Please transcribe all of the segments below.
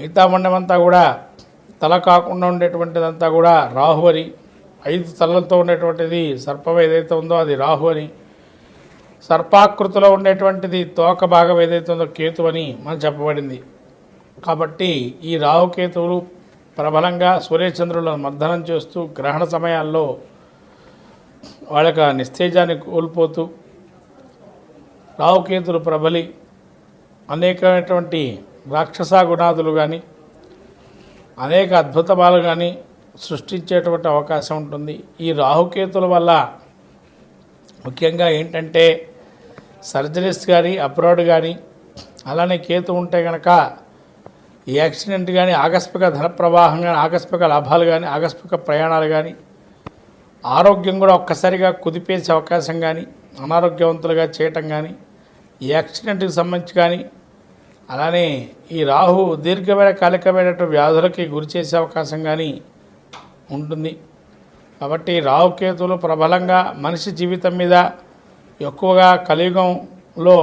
మిగతా మండమంతా కూడా తల కాకుండా ఉండేటువంటిదంతా కూడా రాహు అని ఐదు తలలతో ఉండేటువంటిది సర్పం ఏదైతే ఉందో అది రాహు అని సర్పాకృతిలో ఉండేటువంటిది తోక భాగం ఏదైతే ఉందో కేతు అని మనం చెప్పబడింది. కాబట్టి ఈ రాహుకేతువులు ప్రబలంగా సూర్యచంద్రులను మర్దనం చేస్తూ గ్రహణ సమయాల్లో వాళ్ళ యొక్క నిస్తేజాన్ని కోల్పోతూ రాహుకేతులు ప్రబలి అనేకమైనటువంటి రాక్షసాగుణాదులు కానీ అనేక అద్భుతమాలు కానీ సృష్టించేటువంటి అవకాశం ఉంటుంది. ఈ రాహుకేతుల వల్ల ముఖ్యంగా ఏంటంటే సర్జరీస్ కానీ అబ్రాడ్ కానీ అలానే కేతు ఉంటే కనుక ఈ యాక్సిడెంట్ కానీ ఆకస్మిక ధన ప్రవాహం కానీ ఆకస్మిక లాభాలు కానీ ఆకస్మిక ప్రయాణాలు కానీ ఆరోగ్యం కూడా ఒక్కసారిగా కుదిపేసే అవకాశం కానీ అనారోగ్యవంతులుగా చేయటం కానీ ఈ యాక్సిడెంట్కి సంబంధించి కానీ అలానే ఈ రాహు దీర్ఘమైన కాలికమైనటువంటి వ్యాధులకి గురి చేసే అవకాశం కానీ ఉంటుంది. కాబట్టి రాహుకేతులు ప్రబలంగా మనిషి జీవితం మీద ఎక్కువగా కలియుగంలో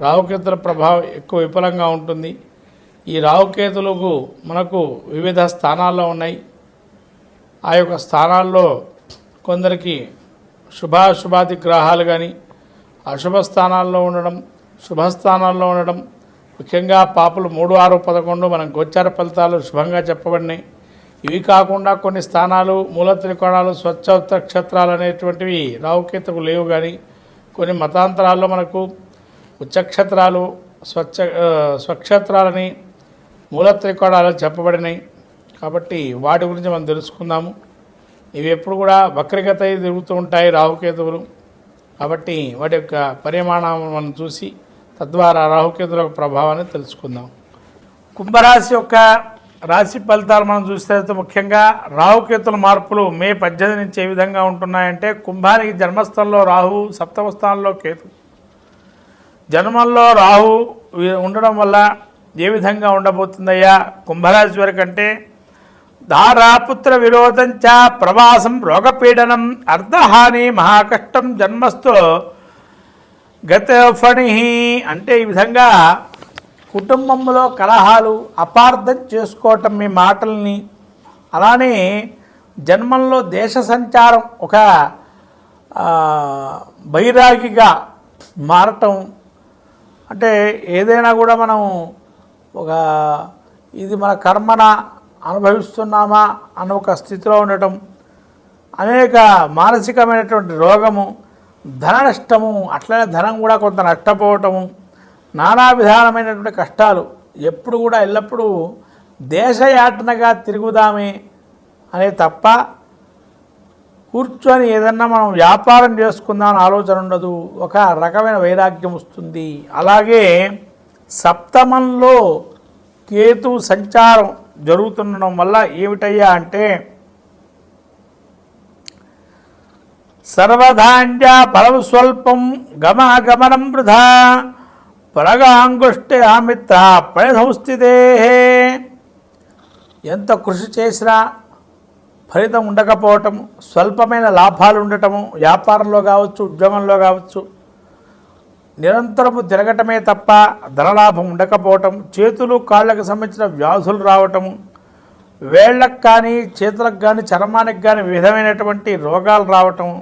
రాహుకేతుల ప్రభావం ఎక్కువ విఫలంగా ఉంటుంది. ఈ రాహుకేతులకు మనకు వివిధ స్థానాల్లో ఉన్నాయి. ఆ యొక్క స్థానాల్లో కొందరికి శుభాశుభాది గ్రహాలు కానీ అశుభ స్థానాల్లో ఉండడం శుభస్థానాల్లో ఉండడం ముఖ్యంగా పాపులు మూడు ఆరు పదకొండు మనం గోచార ఫలితాలు శుభంగా చెప్పబడినాయి. ఇవి కాకుండా కొన్ని స్థానాలు మూల త్రికోణాలు స్వచ్ఛ క్షేత్రాలు అనేటువంటివి రావుకేతకు లేవు కానీ కొన్ని మతాంతరాల్లో మనకు ఉచ్చక్షేత్రాలు స్వచ్ఛ స్వక్షత్రాలని స్వక్షేత్రాలని మూల త్రికోణాలు చెప్పబడినాయి. కాబట్టి వాటి గురించి మనం తెలుసుకుందాము. ఇవి ఎప్పుడు కూడా వక్రగత తిరుగుతూ ఉంటాయి రావుకేతువులు కాబట్టి వాటి యొక్క పరిమాణం మనం చూసి తద్వారా రాహుకేతుల యొక్క ప్రభావాన్ని తెలుసుకుందాం. కుంభరాశి యొక్క రాశి ఫలితాలు మనం చూస్తే ముఖ్యంగా రాహుకేతుల మార్పులు మే పద్దెనిమిది నుంచి ఏ విధంగా ఉంటున్నాయంటే కుంభానికి జన్మస్థలంలో రాహు సప్తమ స్థానంలో కేతు. జన్మంలో రాహు ఉండడం వల్ల ఏ విధంగా ఉండబోతుందయ్యా? కుంభరాశి వరకు అంటే ధారాపుత్ర విరోధం చ ప్రవాసం రోగపీడనం అర్ధహాని మహాకష్టం గత ఫణి అంటే ఈ విధంగా కుటుంబంలో కలహాలు అపార్థం చేసుకోవటం మీ మాటల్ని. అలానే జన్మంలో దేశ సంచారం ఒక బైరాగిగా మారటం. అంటే ఏదైనా కూడా మనం ఒక ఇది మన కర్మన అనుభవిస్తున్నామా అన్న ఒక స్థితిలో ఉండటం. అనేక మానసికమైనటువంటి రోగము ధన నష్టము అట్లనే ధనం కూడా కొంత నష్టపోవటము నానా విధానమైనటువంటి కష్టాలు. ఎప్పుడు కూడా ఎల్లప్పుడూ దేశయాటనగా తిరుగుదామే అనే తప్ప కూర్చొని ఏదన్నా మనం వ్యాపారం చేసుకుందామని ఆలోచన ఉండదు. ఒక రకమైన వైరాగ్యం వస్తుంది. అలాగే సప్తమంలో కేతు సంచారం జరుగుతుండడం వల్ల ఏమిటయ్యా అంటే సర్వధాన్య ఫలము స్వల్పం గమగమనం వృధా. పరగాంగుష్టే ఆమిత్ర పయసంస్థితే ఎంత కృషి చేసినా ఫలితం ఉండకపోవటం స్వల్పమైన లాభాలు ఉండటము వ్యాపారంలో కావచ్చు ఉద్యమంలో కావచ్చు నిరంతరము తిరగటమే తప్ప ధనలాభం ఉండకపోవటం చేతులు కాళ్ళకు సంబంధించిన వ్యాధులు రావటము వేళ్ళకు కానీ చేతులకు కానీ చర్మానికి కానీ వివిధమైనటువంటి రోగాలు రావటము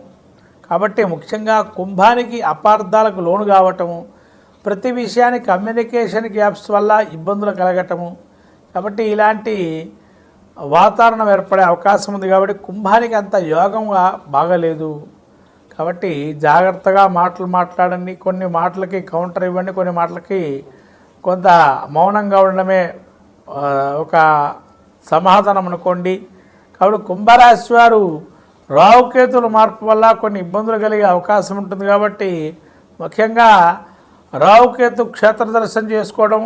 కాబట్టి ముఖ్యంగా కుంభానికి అపార్థాలకు లోను కావటము ప్రతి విషయానికి కమ్యూనికేషన్ గ్యాప్స్ వల్ల ఇబ్బందులు కలగటము కాబట్టి ఇలాంటి వాతావరణం ఏర్పడే అవకాశం ఉంది కాబట్టి కుంభానికి అంత యోగంగా బాగలేదు. కాబట్టి జాగ్రత్తగా మాటలు మాట్లాడండి కొన్ని మాటలకి కౌంటర్ ఇవ్వండి కొన్ని మాటలకి కొంత మౌనంగా ఉండడమే ఒక సమాధానం అనుకోండి. కాబట్టి కుంభరాశి వారు రావుకేతుల మార్పు వల్ల కొన్ని ఇబ్బందులు కలిగే అవకాశం ఉంటుంది కాబట్టి ముఖ్యంగా రావుకేతు క్షేత్ర దర్శనం చేసుకోవడం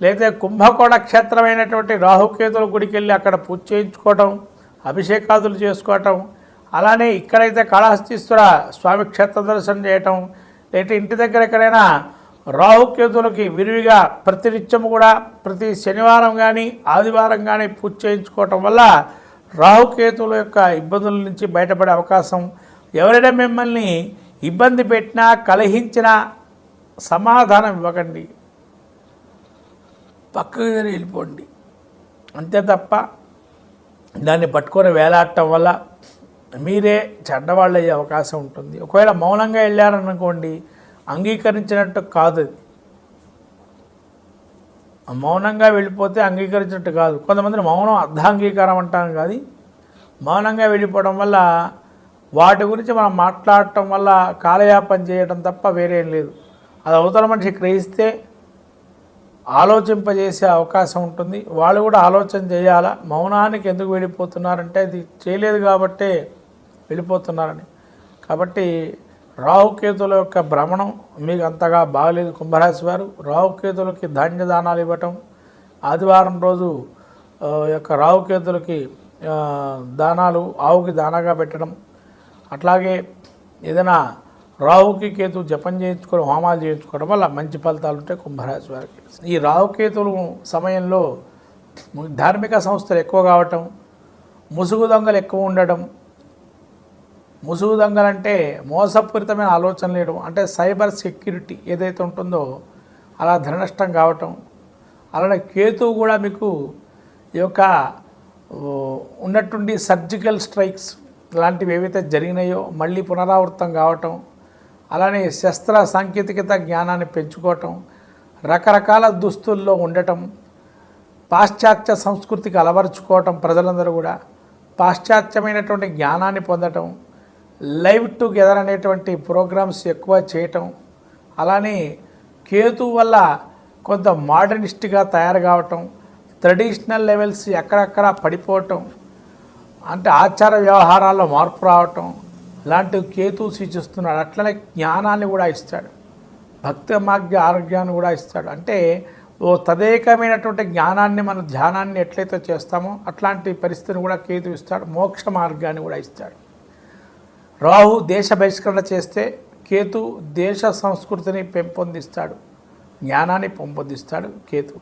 లేదా కుంభకోణ క్షేత్రమైనటువంటి రాహుకేతుల గుడికి వెళ్ళి అక్కడ పూజ చేయించుకోవడం అభిషేకాదులు చేసుకోవటం అలానే ఇక్కడైతే కాళహస్తీశ్వర స్వామి క్షేత్ర దర్శనం చేయటం లేదా ఇంటి దగ్గర ఎక్కడైనా రాహుకేతులకి విరివిగా ప్రతినిత్యం కూడా ప్రతి శనివారం కానీ ఆదివారం కానీ పూజ చేయించుకోవటం వల్ల రాహుకేతువుల యొక్క ఇబ్బందుల నుంచి బయటపడే అవకాశం ఎవరైనా మిమ్మల్ని ఇబ్బంది పెట్టినా కలహించినా సమాధానం ఇవ్వకండి. పక్కకి వెళ్ళిపోండి. అంతే తప్ప దాన్ని పట్టుకొని వేలాడటం వల్ల మీరే చెడ్డవాళ్ళు అయ్యే అవకాశం ఉంటుంది. ఒకవేళ మౌనంగా వెళ్ళారనుకోండి అంగీకరించినట్టు కాదు అది. మౌనంగా వెళ్ళిపోతే అంగీకరించినట్టు కాదు. కొంతమంది మౌనం అర్ధాంగీకారం అంటాం కానీ మౌనంగా వెళ్ళిపోవడం వల్ల వాటి గురించి మనం మాట్లాడటం వల్ల కాలయాపన చేయడం తప్ప వేరేం లేదు. అది అవతల మనిషి గ్రహిస్తే ఆలోచింపజేసే అవకాశం ఉంటుంది. వాళ్ళు కూడా ఆలోచన చేయాలా? మౌనానికి ఎందుకు వెళ్ళిపోతున్నారంటే అది చేయలేదు కాబట్టే వెళ్ళిపోతున్నారని. కాబట్టి రాహుకేతుల యొక్క భ్రమణం మీకు అంతగా బాగలేదు కుంభరాశి వారు. రాహుకేతులకి ధాన్య దానాలు ఇవ్వటం ఆదివారం రోజు యొక్క రాహుకేతులకి దానాలు ఆవుకి దానాగా పెట్టడం. అట్లాగే ఏదైనా రాహుకి కేతు జపం చేయించుకోవడం హోమాలు చేయించుకోవడం వల్ల మంచి ఫలితాలు ఉంటాయి కుంభరాశి వారికి. ఈ రాహుకేతులు సమయంలో ధార్మిక సంస్థలు ఎక్కువ కావటం ముసుగు దొంగలు ఎక్కువ ఉండటం ముసుగు దొంగలంటే మోసపూరితమైన ఆలోచన లేయడం అంటే సైబర్ సెక్యూరిటీ ఏదైతే ఉంటుందో అలా ధననష్టం కావటం అలానే కేతువు కూడా మీకు ఈ యొక్క ఉన్నటువంటి సర్జికల్ స్ట్రైక్స్ లాంటివి ఏవైతే జరిగినాయో మళ్ళీ పునరావృతం కావటం అలానే శస్త్ర సాంకేతికత జ్ఞానాన్ని పెంచుకోవటం రకరకాల దుస్తుల్లో ఉండటం పాశ్చాత్య సంస్కృతికి అలవరుచుకోవటం ప్రజలందరూ కూడా పాశ్చాత్యమైనటువంటి జ్ఞానాన్ని పొందటం లైవ్ టుగెదర్ అనేటువంటి ప్రోగ్రామ్స్ ఎక్కువ చేయటం అలానే కేతు వల్ల కొంత మోడర్నిస్ట్గా తయారు కావటం ట్రెడిషనల్ లెవెల్స్ ఎక్కడెక్కడ పడిపోవటం అంటే ఆచార వ్యవహారాల్లో మార్పు రావటం ఇలాంటివి కేతు సూచిస్తున్నాడు. అట్లనే జ్ఞానాన్ని కూడా ఇస్తాడు. భక్తి మార్గ ఆరోగ్యాన్ని కూడా ఇస్తాడు. అంటే ఓ తదేకమైనటువంటి జ్ఞానాన్ని మన ధ్యానాన్ని ఎట్లయితే చేస్తామో అట్లాంటి పరిస్థితిని కూడా కేతు ఇస్తాడు. మోక్ష మార్గాన్ని కూడా ఇస్తాడు. రాహు దేశ బహిష్కరణ చేస్తే కేతు దేశ సంస్కృతిని పెంపొందిస్తాడు. జ్ఞానాన్ని పెంపొందిస్తాడు కేతు.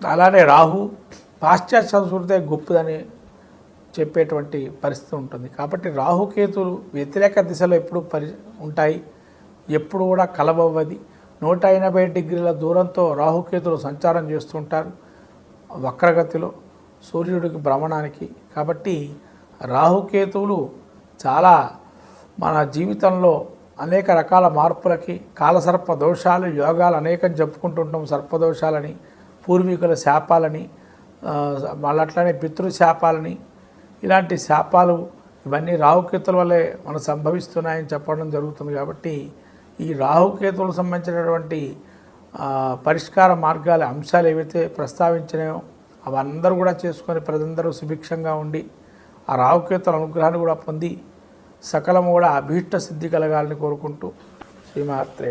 అలానే రాహు పాశ్చాత్య సంస్కృతి గొప్పదని చెప్పేటువంటి పరిస్థితి ఉంటుంది. కాబట్టి రాహుకేతులు వ్యతిరేక దిశలో ఎప్పుడు పరి ఉంటాయి. ఎప్పుడు కూడా కలబవ్వది నూట ఎనభై డిగ్రీల దూరంతో రాహుకేతులు సంచారం చేస్తుంటారు వక్రగతిలో సూర్యుడికి భ్రమణానికి. కాబట్టి రాహుకేతువులు చాలా మన జీవితంలో అనేక రకాల మార్పులకి కాలసర్ప దోషాలు యోగాలు అనేకం చెప్పుకుంటుంటాం సర్పదోషాలని పూర్వీకుల శాపాలని మళ్ళీ అట్లనే పితృశాపాలని ఇలాంటి శాపాలు ఇవన్నీ రాహుకేతుల వల్లే మనకు సంభవిస్తున్నాయని చెప్పడం జరుగుతుంది కాబట్టి ఈ రాహుకేతువులకు సంబంధించినటువంటి పరిష్కార మార్గాల అంశాలు ఏవైతే ప్రస్తావించినాయో అవందరూ కూడా చేసుకొని ప్రజలందరూ సుభిక్షంగా ఉండి ఆ రాహుకేతుల అనుగ్రహాన్ని కూడా పొంది సకలము కూడా అభీష్ట సిద్ధి కలగాలని కోరుకుంటూ శ్రీమాత్రే